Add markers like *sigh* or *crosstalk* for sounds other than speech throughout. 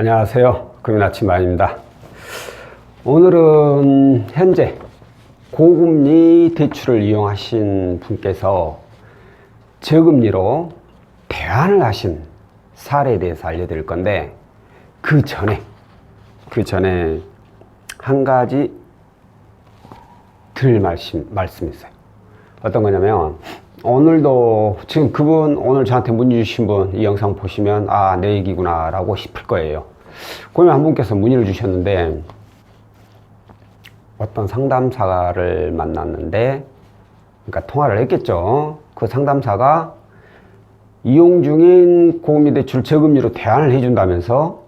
안녕하세요. 금연 아침반입니다. 오늘은 현재 고금리 대출을 이용하신 분께서 저금리로 대안을 하신 사례에 대해서 알려드릴 건데 그 전에 그 전에 한 가지 들 말씀 말씀이 있어요. 어떤 거냐면 오늘도 지금 그분 오늘 저한테 문의 주신 분 이 영상 보시면 아 내 얘기구나 라고 싶을 거예요. 그러면 한 분께서 문의를 주셨는데 어떤 상담사를 만났는데 그러니까 통화를 했겠죠. 그 상담사가 이용 중인 고금리 대출 저금리로 대안을 해준다면서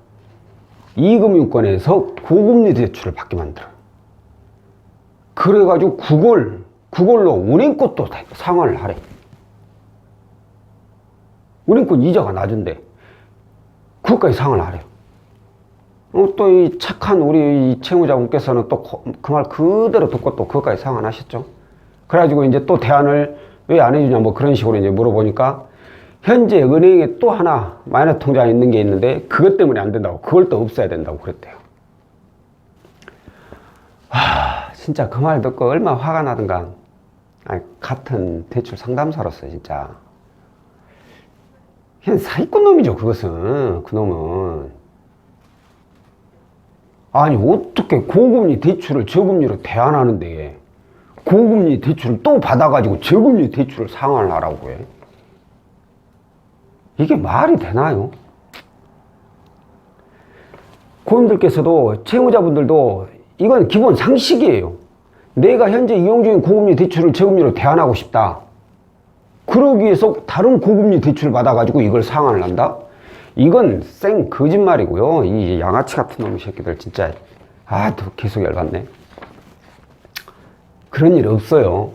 이금융권에서 고금리 대출을 받게 만들어요. 그래가지고 그걸 그걸로 은행권도 다 상환을 하래. 은행권 이자가 낮은데 그것까지 상환을 하래요. 어, 또이 착한 우리 이 채무자분께서는 또 그 말 그대로 듣고 또 그것까지 상환하셨죠. 그래가지고 이제 또 대안을 왜 안 해주냐 뭐 그런 식으로 이제 물어보니까 현재 은행에 또 하나 마이너스 통장에 있는 게 있는데 그것 때문에 안 된다고 그걸 또 없애야 된다고 그랬대요. 아 진짜 그 말 듣고 얼마나 화가 나든가 아니, 같은 대출 상담사로서 진짜 그냥 사기꾼 놈이죠 그것은 그 놈은 아니 어떻게 고금리 대출을 저금리로 대안하는데 고금리 대출을 또 받아가지고 저금리 대출을 상환을 하라고 해 이게 말이 되나요? 고객님들께서도 채무자분들도 이건 기본 상식이에요. 내가 현재 이용 중인 고금리 대출을 저금리로 대안하고 싶다. 그러기 위해서 다른 고금리 대출을 받아가지고 이걸 상환을 한다? 이건 생 거짓말이고요. 이 양아치 같은 놈의 새끼들 진짜 아, 또 계속 열받네. 그런 일 없어요.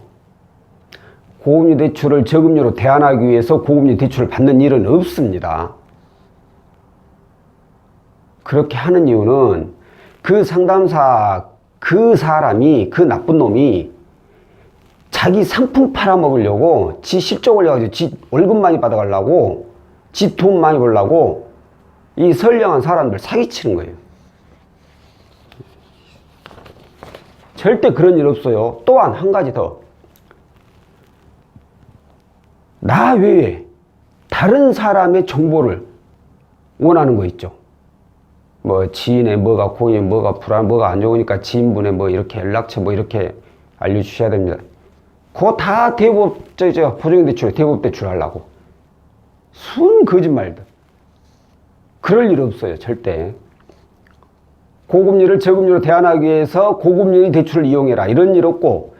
고금리 대출을 저금리로 대안하기 위해서 고금리 대출을 받는 일은 없습니다. 그렇게 하는 이유는 그 상담사 그 사람이 그 나쁜 놈이 자기 상품 팔아먹으려고 지 실적 올려가지고 지 월급 많이 받아가려고 지 돈 많이 벌려고 이 선량한 사람들 사기치는 거예요. 절대 그런 일 없어요. 또한 한 가지 더. 나 외에 다른 사람의 정보를 원하는 거 있죠. 뭐 지인의 뭐가 고인 뭐가 불안 뭐가 안 좋으니까 지인분의 뭐 이렇게 연락처 뭐 이렇게 알려주셔야 됩니다. 그거 다 대법 저 저 보증대출 대법 대출 하려고 순 거짓말들. 그럴 일 없어요 절대. 고금리를 저금리로 대안하기 위해서 고금리 대출을 이용해라 이런 일 없고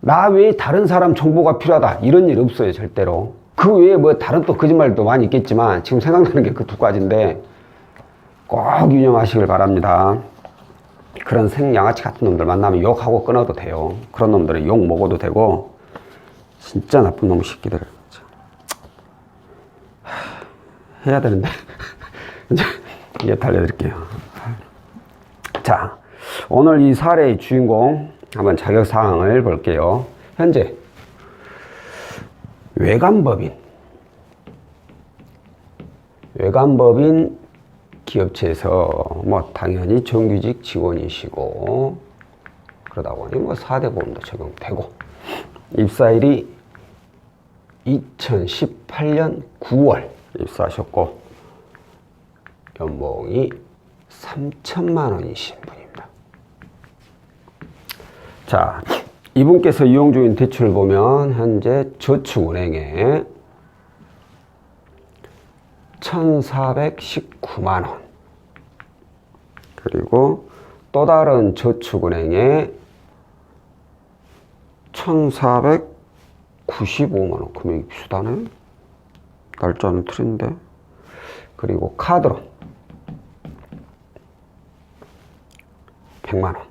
나 외에 다른 사람 정보가 필요하다 이런 일 없어요 절대로. 그 외에 뭐 다른 또 거짓말도 많이 있겠지만 지금 생각나는 게 그 두 가지인데. 꼭 유념하시길 바랍니다. 그런 생양아치 같은 놈들 만나면 욕하고 끊어도 돼요. 그런 놈들은 욕 먹어도 되고, 진짜 나쁜 놈 새끼들. 하, 해야 되는데. *laughs* 이제, 이제 달려드릴게요. 자, 오늘 이 사례의 주인공, 한번 자격사항을 볼게요. 현재, 외관법인. 외관법인 기업체에서 뭐 당연히 정규직 직원이시고 그러다 보니 뭐 4대 보험도 적용되고 입사일이 2018년 9월 입사하셨고 연봉이 3천만 원이신 분입니다. 자, 이분께서 이용 중인 대출을 보면 현재 저축은행에 1,419만 원. 그리고 또 다른 저축은행에 1,495만 원. 금액이 비슷하네. 날짜는 틀린데. 그리고 카드로 100만 원.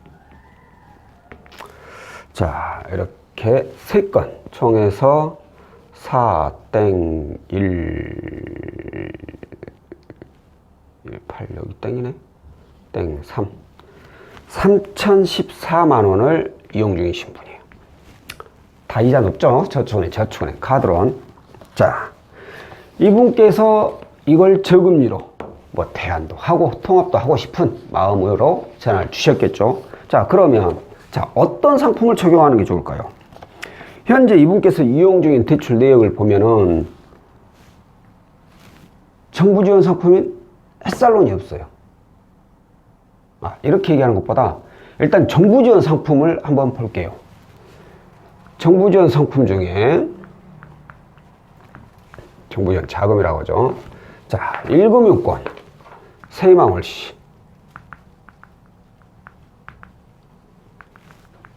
자, 이렇게 세 건 총해서 4, 땡, 1, 1, 8, 여기 땡이네. 땡, 3. 3,014만 원을 이용 중이신 분이에요. 다 이자 높죠? 저축은행, 저축은행, 카드론. 자, 이분께서 이걸 저금리로 뭐 대안도 하고 통합도 하고 싶은 마음으로 전화를 주셨겠죠. 자, 그러면 자, 어떤 상품을 적용하는 게 좋을까요? 현재 이분께서 이용 중인 대출 내역을 보면은 정부 지원 상품인 햇살론이 없어요. 아, 이렇게 얘기하는 것보다 일단 정부 지원 상품을 한번 볼게요. 정부 지원 상품 중에 정부 지원 자금이라고 하죠. 자, 1금융권, 세희망월시,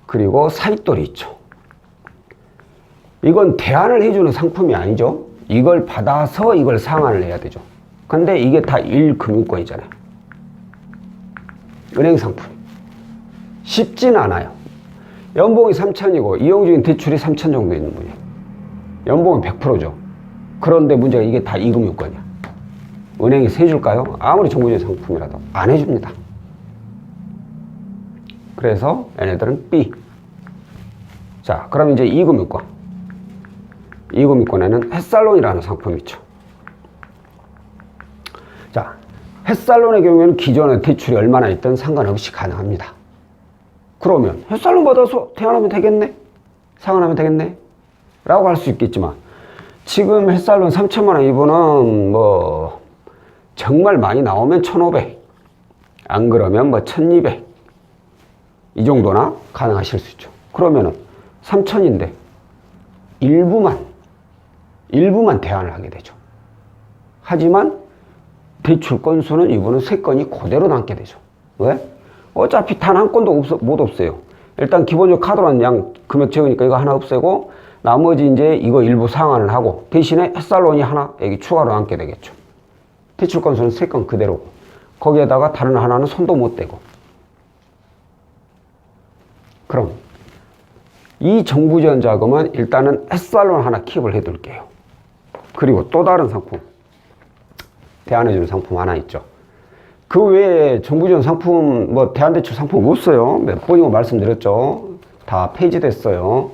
그리고 사익돌이 있죠. 이건 대안을 해주는 상품이 아니죠. 이걸 받아서 이걸 상환을 해야 되죠. 근데 이게 다 1금융권이잖아요. 은행 상품. 쉽진 않아요. 연봉이 3천이고 이용 중인 대출이 3천 정도 있는 분이에요. 연봉은 100%죠. 그런데 문제가 이게 다 2금융권이야. 은행이 세 줄까요? 아무리 정부적 상품이라도 안 해줍니다. 그래서 얘네들은 B. 자, 그럼 이제 2금융권. 2금융권에는 햇살론이라는 상품이 있죠. 자, 햇살론의 경우에는 기존의 대출이 얼마나 있든 상관없이 가능합니다. 그러면 햇살론 받아서 태어나면 되겠네? 상환하면 되겠네? 라고 할 수 있겠지만 지금 햇살론 3천만 원 이분은 뭐 정말 많이 나오면 1,500. 안 그러면 뭐 1,200. 이 정도나 가능하실 수 있죠. 그러면은 3천인데 일부만 일부만 대안을 하게 되죠. 하지만 대출 건수는 이분은 세 건이 그대로 남게 되죠. 왜? 어차피 단 한 건도 없어, 못 없어요. 일단 기본적으로 카드로는 양 금액 적으니까 이거 하나 없애고 나머지 이제 이거 일부 상환을 하고 대신에 햇살론이 하나 여기 추가로 남게 되겠죠. 대출 건수는 세 건 그대로고 거기에다가 다른 하나는 손도 못 대고 그럼 이 정부 지원 자금은 일단은 햇살론 하나 킵을 해둘게요. 그리고 또 다른 상품 대안해주는 상품 하나 있죠. 그 외에 정부 지원 상품 뭐 대안대출 상품 없어요. 몇 번이고 말씀드렸죠. 다 폐지됐어요.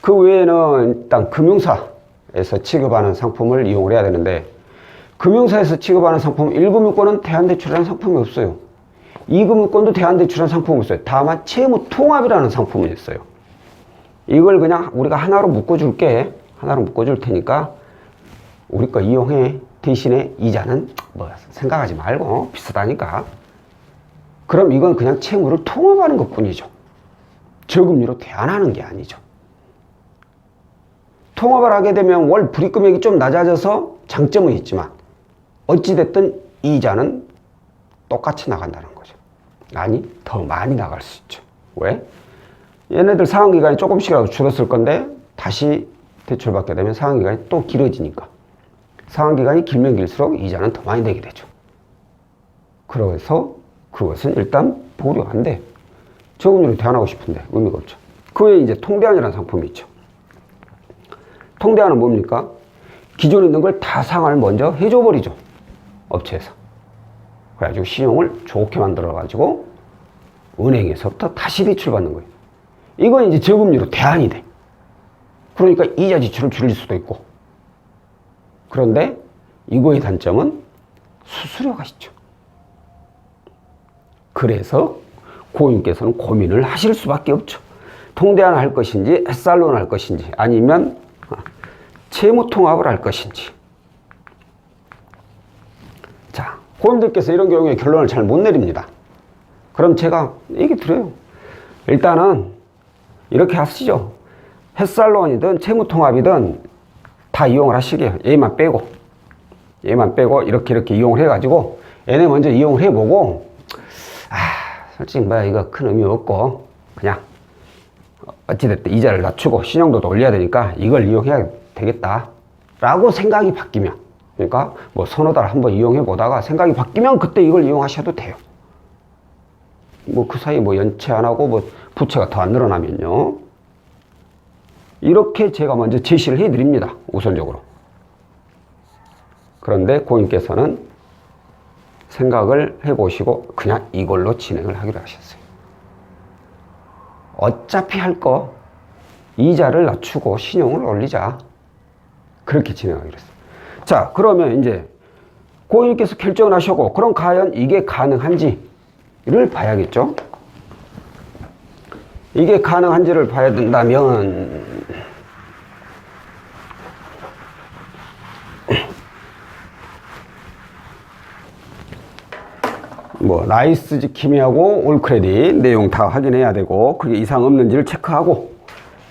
그 외에는 일단 금융사에서 취급하는 상품을 이용을 해야 되는데 금융사에서 취급하는 상품 1금융권은 대안대출이라는 상품이 없어요. 2금융권도 대안대출이라는 상품이 없어요. 다만 채무통합이라는 상품이 있어요. 이걸 그냥 우리가 하나로 묶어줄게. 하나로 묶어줄 테니까 우리 거 이용해. 대신에 이자는 뭐 생각하지 말고 비슷하니까. 그럼 이건 그냥 채무를 통합하는 것 뿐이죠. 저금리로 대안하는 게 아니죠. 통합을 하게 되면 월 불이금액이 좀 낮아져서 장점은 있지만 어찌됐든 이자는 똑같이 나간다는 거죠. 아니, 더 많이 나갈 수 있죠. 왜? 얘네들 상환기간이 조금씩이라도 줄었을 건데 다시 대출받게 되면 상환기간이 또 길어지니까 상환기간이 길면 길수록 이자는 더 많이 내게 되죠. 그래서 그것은 일단 보류 안 돼. 저금리로 대안하고 싶은데 의미가 없죠. 그 외에 이제 통대안이라는 상품이 있죠. 통대안은 뭡니까? 기존에 있는 걸 다 상환을 먼저 해줘버리죠. 업체에서. 그래가지고 신용을 좋게 만들어가지고 은행에서부터 다시 대출받는 거예요. 이건 이제 저금리로 대안이 돼. 그러니까 이자 지출을 줄일 수도 있고. 그런데 이거의 단점은 수수료가 있죠. 그래서 고객님께서는 고민을 하실 수밖에 없죠. 통대안을 할 것인지, 햇살론을 할 것인지, 아니면 채무 통합을 할 것인지. 자, 고객님들께서 이런 경우에 결론을 잘 못 내립니다. 그럼 제가 얘기 드려요. 일단은 이렇게 하시죠. 햇살론이든 채무 통합이든 다 이용을 하시게요. 얘만 빼고. 얘만 빼고 이렇게 이렇게 이용을 해가지고 얘네 먼저 이용을 해보고 아 솔직히 뭐 이거 큰 의미 없고 그냥 어찌됐든 이자를 낮추고 신용도도 올려야 되니까 이걸 이용해야 되겠다 라고 생각이 바뀌면 그러니까 뭐 서너 달 한번 이용해 보다가 생각이 바뀌면 그때 이걸 이용하셔도 돼요 뭐 그 사이 뭐 연체 안 하고 뭐 부채가 더 안 늘어나면요 이렇게 제가 먼저 제시를 해 드립니다 우선적으로 그런데 고객님께서는 생각을 해 보시고 그냥 이걸로 진행을 하기로 하셨어요 어차피 할 거 이자를 낮추고 신용을 올리자. 그렇게 진행하기로 했어요. 자, 그러면 이제 고객님께서 결정을 하셨고 그럼 과연 이게 가능한지를 봐야겠죠. 이게 가능한지를 봐야 된다면 라이스 지킴이하고 올 크레딧 내용 다 확인해야 되고 그게 이상 없는지를 체크하고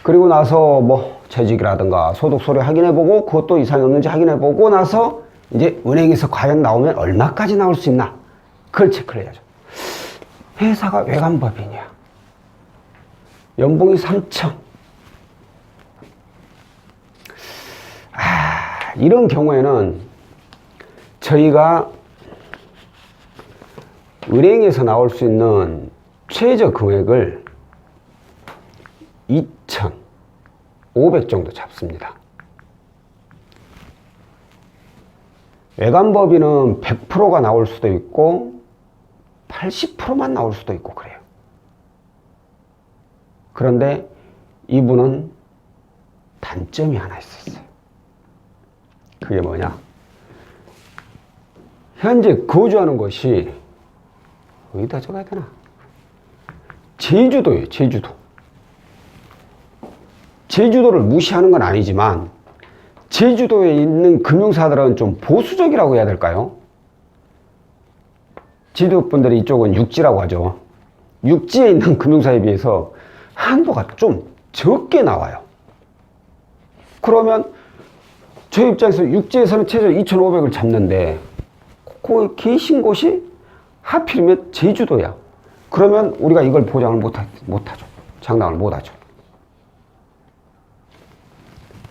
그리고 나서 뭐 재직이라든가 소득 소리 확인해 보고 그것도 이상이 없는지 확인해 보고 나서 이제 은행에서 과연 나오면 얼마까지 나올 수 있나 그걸 체크를 해야죠. 회사가 외관법인이야. 연봉이 3천. 아 이런 경우에는 저희가 은행에서 나올 수 있는 최저 금액을 2,500 정도 잡습니다. 외관법인은 100%가 나올 수도 있고 80%만 나올 수도 있고 그래요. 그런데 이분은 단점이 하나 있었어요. 그게 뭐냐? 현재 거주하는 곳이 어디다 적어야 되나? 제주도예요, 제주도. 제주도를 무시하는 건 아니지만, 제주도에 있는 금융사들은 좀 보수적이라고 해야 될까요? 제주도 분들이 이쪽은 육지라고 하죠. 육지에 있는 금융사에 비해서 한도가 좀 적게 나와요. 그러면 저 입장에서 육지에서는 최저 2,500을 잡는데, 그 계신 곳이 하필이면 제주도야. 그러면 우리가 이걸 보장을 못 하, 못 하죠. 장담을 못 하죠.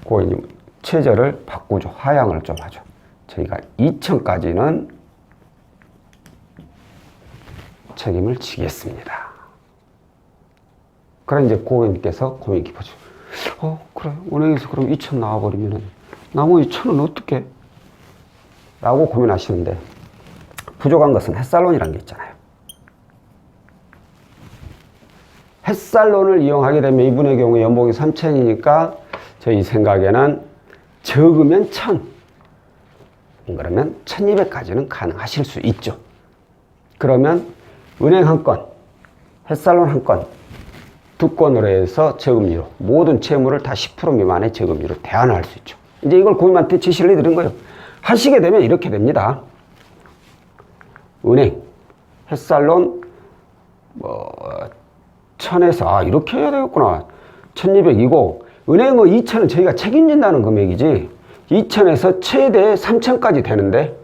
고객님, 최저를 바꾸죠. 하향을 좀 하죠. 저희가 2천까지는 책임을 지겠습니다. 그래 이제 고객님께서 고민 깊어져. 어, 그래. 은행에서 그럼 2천 나와버리면은 나머지 천은 어떻게? 라고 고민하시는데 부족한 것은 햇살론이라는 게 있잖아요. 햇살론을 이용하게 되면 이분의 경우 연봉이 3천이니까 저희 생각에는 적으면 1,000. 그러면 1,200까지는 가능하실 수 있죠. 그러면 은행 한 건, 햇살론 한 건, 두 건으로 해서 저금리로 모든 채무를 다 10% 미만의 저금리로 대안을 할수 있죠. 이제 이걸 고객님한테 지시를 해드린 거예요. 하시게 되면 이렇게 됩니다. 은행, 햇살론, 뭐, 천에서, 아, 이렇게 해야 되겠구나. 1200이고, 은행은 2천은 저희가 책임진다는 금액이지, 2천에서 최대 3천까지 되는데,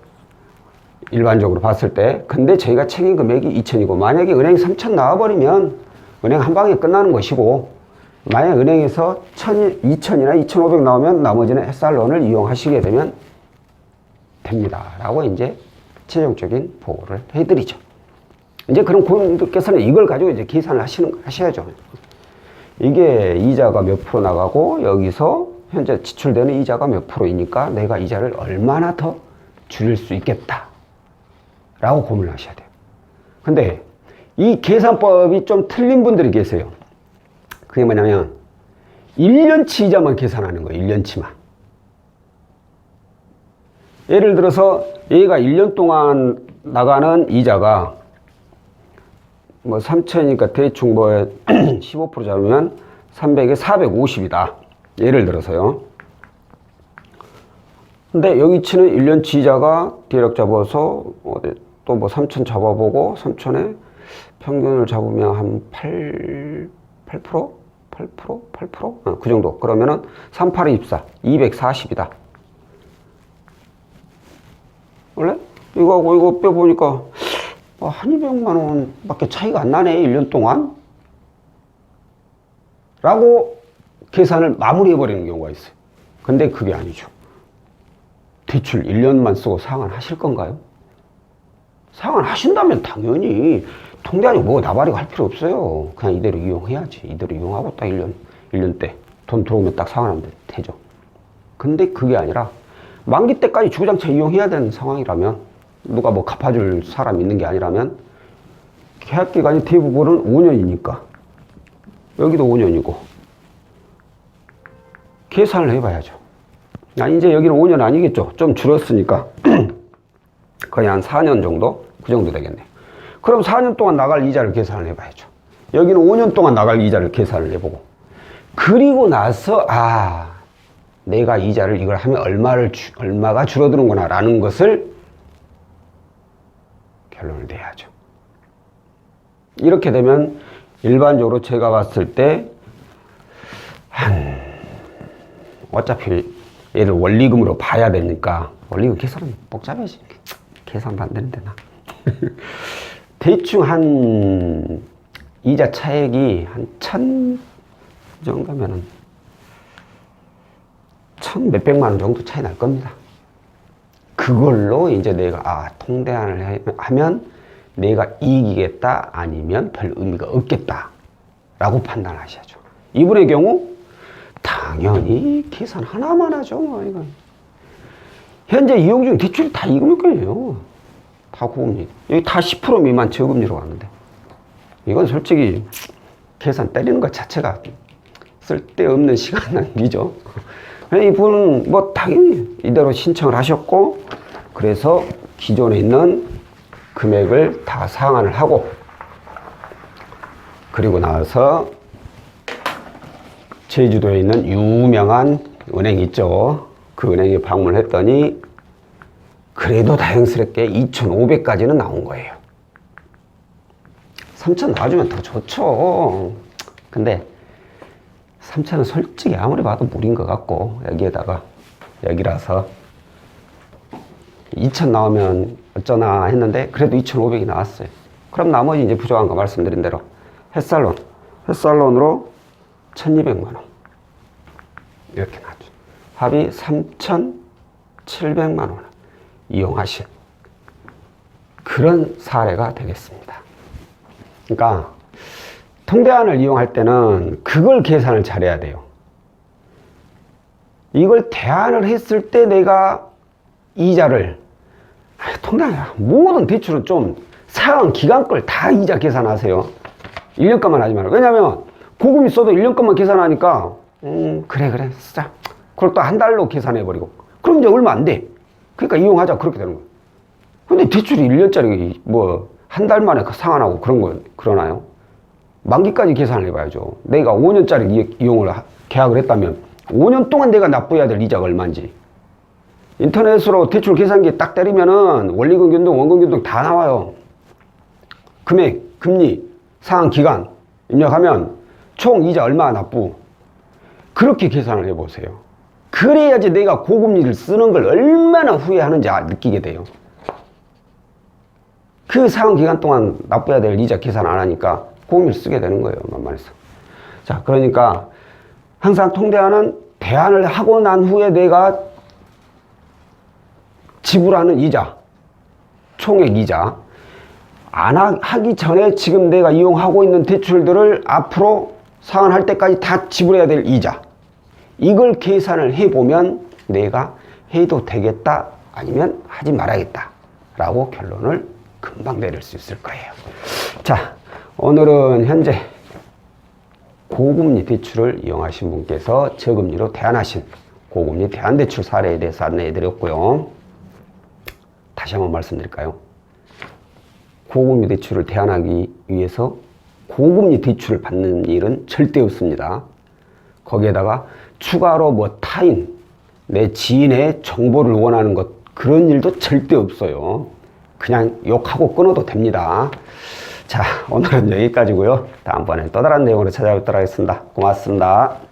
일반적으로 봤을 때. 근데 저희가 책임 금액이 2천이고, 만약에 은행이 3천 나와버리면, 은행 한 방에 끝나는 것이고, 만약 은행에서 1 2천이나 2,500 나오면 나머지는 햇살론을 이용하시게 되면 됩니다. 라고 이제 최종적인 보고를 해드리죠. 이제 그럼 고객님들께서는 이걸 가지고 이제 계산을 하시는, 하셔야죠. 이게 이자가 몇 프로 나가고 여기서 현재 지출되는 이자가 몇 프로이니까 내가 이자를 얼마나 더 줄일 수 있겠다. 라고 고민을 하셔야 돼요. 근데 이 계산법이 좀 틀린 분들이 계세요. 그게 뭐냐면 1년치 이자만 계산하는 거예요. 1년치만. 예를 들어서 얘가 1년 동안 나가는 이자가 뭐 3천이니까 대충 뭐 15% *clears throat* 잡으면 300에 450이다. 예를 들어서요. 근데 여기 치는 1년치 이자가 대략 잡아서 또 뭐 3천 잡아보고 3천에 평균을 잡으면 한 8, 8%? 8%? 8%? 어, 그 정도. 그러면은 38에 24, 240이다. 원래? 이거하고 이거 빼보니까 아, 한 200만 원 밖에 차이가 안 나네, 1년 동안. 라고 계산을 마무리해 버리는 경우가 있어요. 근데 그게 아니죠. 대출 1년만 쓰고 상환하실 건가요? 상환하신다면 당연히 통대하니 뭐 나발이고 할 필요 없어요. 그냥 이대로 이용해야지. 이대로 이용하고 딱 1년, 1년 때 돈 들어오면 딱 상환하면 되죠. 근데 그게 아니라 만기 때까지 주구장창 이용해야 되는 상황이라면 누가 뭐 갚아줄 사람 있는 게 아니라면 계약 기간이 대부분은 5년이니까 여기도 5년이고 계산을 해봐야죠. 아, 이제 여기는 5년 아니겠죠. 좀 줄었으니까 *clears throat* 거의 한 4년 정도? 그 정도 되겠네요. 그럼 4년 동안 나갈 이자를 계산을 해봐야죠. 여기는 5년 동안 나갈 이자를 계산을 해보고. 그리고 나서, 아, 내가 이자를 이걸 하면 얼마를, 주- 얼마가 줄어드는구나, 라는 것을 결론을 내야죠. 이렇게 되면 일반적으로 제가 봤을 때, 한, 어차피 얘를 원리금으로 봐야 되니까, 원리금 계산은 복잡해지. 계산도 안 되는데, 나. 대충 한, 이자 차액이 한 천, 정도면은, 천 몇백만 원 정도 차이 날 겁니다. 그걸로 이제 내가, 아, 통대안을 해- 하면 내가 이기겠다, 아니면 별 의미가 없겠다. 라고 판단하셔야죠. 이분의 경우, 당연히 계산 하나만 하죠, 뭐, 이건. 현재 이용 중 대출이 다 이금일걸요. 다 고금리. 여기 다 10% 미만 저금리로 왔는데. 이건 솔직히 계산 때리는 것 자체가 쓸데없는 시간 낭비죠. 이분은 뭐 당연히 이대로 신청을 하셨고, 그래서 기존에 있는 금액을 다 상환을 하고, 그리고 나서 제주도에 있는 유명한 은행 있죠. 그 은행에 방문을 했더니 그래도 다행스럽게 2,500까지는 나온 거예요. 3,000 나와주면 더 좋죠. 근데 3,000은 솔직히 아무리 봐도 무리인 것 같고 여기에다가 여기라서 2,000 나오면 어쩌나 했는데 그래도 2,500이 나왔어요. 그럼 나머지 이제 부족한 거 말씀드린 대로 햇살론, 햇살론으로 1,200만 원 이렇게 나왔죠. 합이 3,700만 원 이용하신 그런 사례가 되겠습니다. 그러니까 통대안을 이용할 때는 그걸 계산을 잘해야 돼요. 이걸 대안을 했을 때 내가 이자를 아, 통대안이야. 모든 대출은 좀 상한 기간 걸 다 이자 계산하세요. 1년간만 하지 말고. 왜냐면 고금 있어도 1년간만 계산하니까 음 그래 그래 쓰자. 그걸 또 한 달로 계산해 버리고. 그럼 이제 얼마 안 돼. 그러니까 이용하자 그렇게 되는 거예요. 근데 대출이 1년짜리 뭐 한 달 만에 상환하고 그런 거 그러나요? 만기까지 계산을 해봐야죠. 내가 5년짜리 이- 이용을 하- 계약을 했다면 5년 동안 내가 납부해야 될 이자가 얼마인지 인터넷으로 대출 계산기 딱 때리면은 원리금 변동, 원금 변동 다 나와요. 금액, 금리, 상환 기간 입력하면 총 이자 얼마 납부 그렇게 계산을 해보세요. 그래야지 내가 고금리를 쓰는 걸 얼마나 후회하는지 아- 느끼게 돼요. 그 상환 기간 동안 납부해야 될 이자 계산 안 하니까 고금리를 쓰게 되는 거예요. 만만해서. 자, 그러니까 항상 통대안은 대안을 하고 난 후에 내가 지불하는 이자, 총액 이자, 안 하, 하기 전에 지금 내가 이용하고 있는 대출들을 앞으로 상환할 때까지 다 지불해야 될 이자. 이걸 계산을 해보면 내가 해도 되겠다 아니면 하지 말아야겠다 라고 결론을 금방 내릴 수 있을 거예요. 자, 오늘은 현재 고금리 대출을 이용하신 분께서 저금리로 대안하신 고금리 대안대출 사례에 대해서 안내해 드렸고요. 다시 한번 말씀드릴까요? 고금리 대출을 대안하기 위해서 고금리 대출을 받는 일은 절대 없습니다. 거기에다가 추가로 뭐 타인, 내 지인의 정보를 원하는 것 그런 일도 절대 없어요. 그냥 욕하고 끊어도 됩니다. 자, 오늘은 여기까지고요. 다음번엔 또 다른 내용으로 찾아뵙도록 하겠습니다. 고맙습니다.